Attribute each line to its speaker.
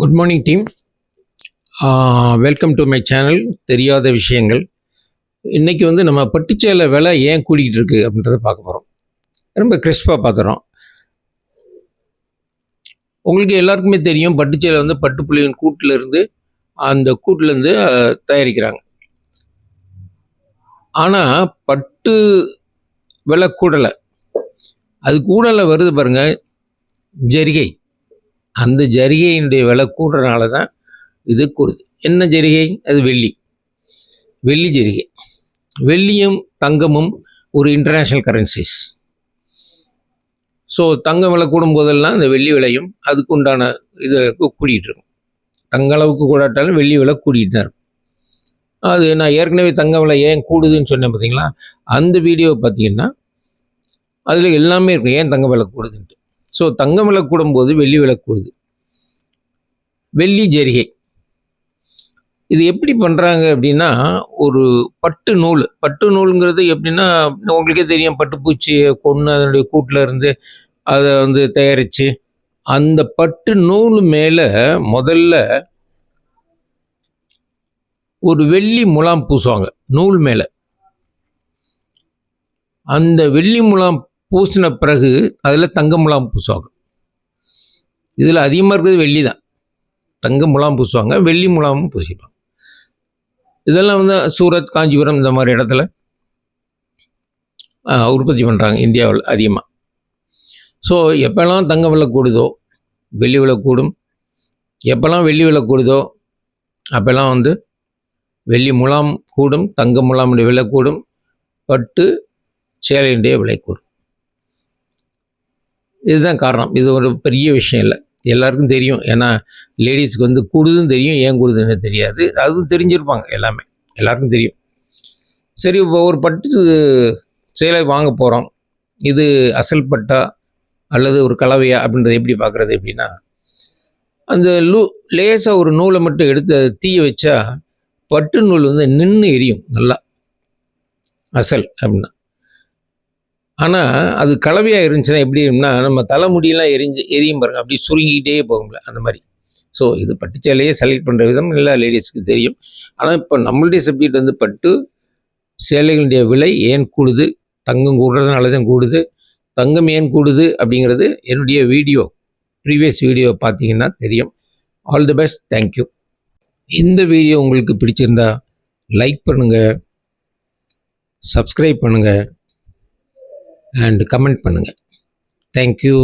Speaker 1: Good morning team welcome to my channel தெரியாத விஷயங்கள். இன்றைக்கி வந்து நம்ம பட்டுச்சேலை விலை ஏன் கூடிக்கிட்டு இருக்குது அப்படின்றத பார்க்க போகிறோம் ரொம்ப கிறிஸ்பாக பார்த்துறோம். உங்களுக்கு எல்லாருக்குமே தெரியும் பட்டுச்சேலை வந்து பட்டுப்புள்ளியின் கூட்டிலேருந்து அந்த கூட்டிலேருந்து தயாரிக்கிறாங்க. ஆனால் பட்டு விலை கூடலை. அது கூடலை வருது பாருங்கள் ஜரிகை. அந்த ஜரிகையினுடைய விலை கூடுறதுனால தான் இது கூடுது. என்ன ஜரிகை? அது வெள்ளி. வெள்ளி ஜரிகை. வெள்ளியும் தங்கமும் ஒரு இன்டர்நேஷ்னல் கரன்சிஸ் ஸோ தங்கம் விலை கூடும் போதெல்லாம் இந்த வெள்ளி விலையும் அதுக்கு உண்டான இது கூடிட்டு இருக்கும். தங்க அளவுக்கு கூடாட்டாலும் வெள்ளி விலை கூடிட்டு தான் இருக்கும். அது நான் ஏற்கனவே தங்க விலை ஏன் கூடுதுன்னு சொன்னேன் பார்த்தீங்களா? அந்த வீடியோவை பார்த்தீங்கன்னா அதில் எல்லாமே இருக்கும். ஏன் தங்க விலை கூடுதுன்ட்டு? ஸோ தங்கம் விலை கூடும்போது வெள்ளி விலை கூடுது வெள்ளி ஜரிகை. இது எப்படி பண்ணுறாங்க அப்படின்னா ஒரு பட்டு நூல். பட்டு நூலுங்கிறது எப்படின்னா உங்களுக்கே தெரியும் பட்டுப்பூச்சியை கொன்று அதனுடைய கூட்டில் இருந்து அதை வந்து தயாரித்து அந்த பட்டு நூல் மேலே முதல்ல ஒரு வெள்ளி முலாம் பூசுவாங்க நூல் மேலே. அந்த வெள்ளி முலாம் பூசின பிறகு அதில் தங்க முலாம் பூசுவாங்க. இதில் அதிகமாக இருக்கிறது வெள்ளி தான். தங்க முலாம் பூசுவாங்க வெள்ளி முலாமும் பூசிப்பாங்க. இதெல்லாம் வந்து சூரத் காஞ்சிபுரம் இந்த மாதிரி இடத்துல உற்பத்தி பண்ணுறாங்க இந்தியாவில் அதிகமாக ஸோ எப்போல்லாம் தங்க விலை கூடுதோ வெள்ளி விலை கூடும். எப்போல்லாம் வெள்ளி விலை கூடுதோ அப்போல்லாம் வந்து வெள்ளி முலாம் கூடும் தங்க முலாமுடைய விலை கூடும். பட்டு சேலையுடைய விலை கூடும். இதுதான் காரணம். இது ஒரு பெரிய விஷயம் இல்லை. எல்லாருக்கும் தெரியும். ஏன்னா லேடிஸ்க்கு வந்து கூடுதுன்னு தெரியும். ஏன் கூடுதுன்னு தெரியாது. அதுவும் தெரிஞ்சிருப்பாங்க எல்லாமே. எல்லாருக்கும் தெரியும். சரி இப்போ ஒரு பட்டு சேலை வாங்க போகிறோம் இது அசல் பட்டா அல்லது ஒரு கலவையா அப்படின்றத எப்படி பார்க்குறது எப்படின்னா அந்த லூ லேசாக ஒரு நூலை மட்டும் எடுத்து அதை தீய வச்சா பட்டு நூல் வந்து நின்று எரியும் நல்லா. அசல் அப்படின்னா. ஆனால் அது கலவையாக இருந்துச்சுன்னா எப்படின்னா நம்ம தலைமுடியெல்லாம் எரிஞ்சு எரியும் பாருங்க. அப்படி சுருங்கிக்கிட்டே போகும்ல அந்த மாதிரி. ஸோ இது பட்டு சேலையே செலக்ட் பண்ணுற விதம் எல்லா லேடிஸ்க்கு தெரியும். ஆனால் இப்போ நம்மளுடைய சப்ஜெக்ட் வந்து பட்டு சேலைகளுடைய விலை ஏன் கூடுது? தங்கம் கூடுறதுனால தான் கூடுது. தங்கம் ஏன் கூடுது? அப்படிங்கிறது என்னுடைய வீடியோ ப்ரீவியஸ் வீடியோ பார்த்தீங்கன்னா தெரியும். All the best thank you இந்த வீடியோ உங்களுக்கு பிடிச்சிருந்தா லைக் பண்ணுங்கள் சப்ஸ்கிரைப் பண்ணுங்கள் அண்ட் கமெண்ட் பண்ணுங்கள் தேங்க்யூ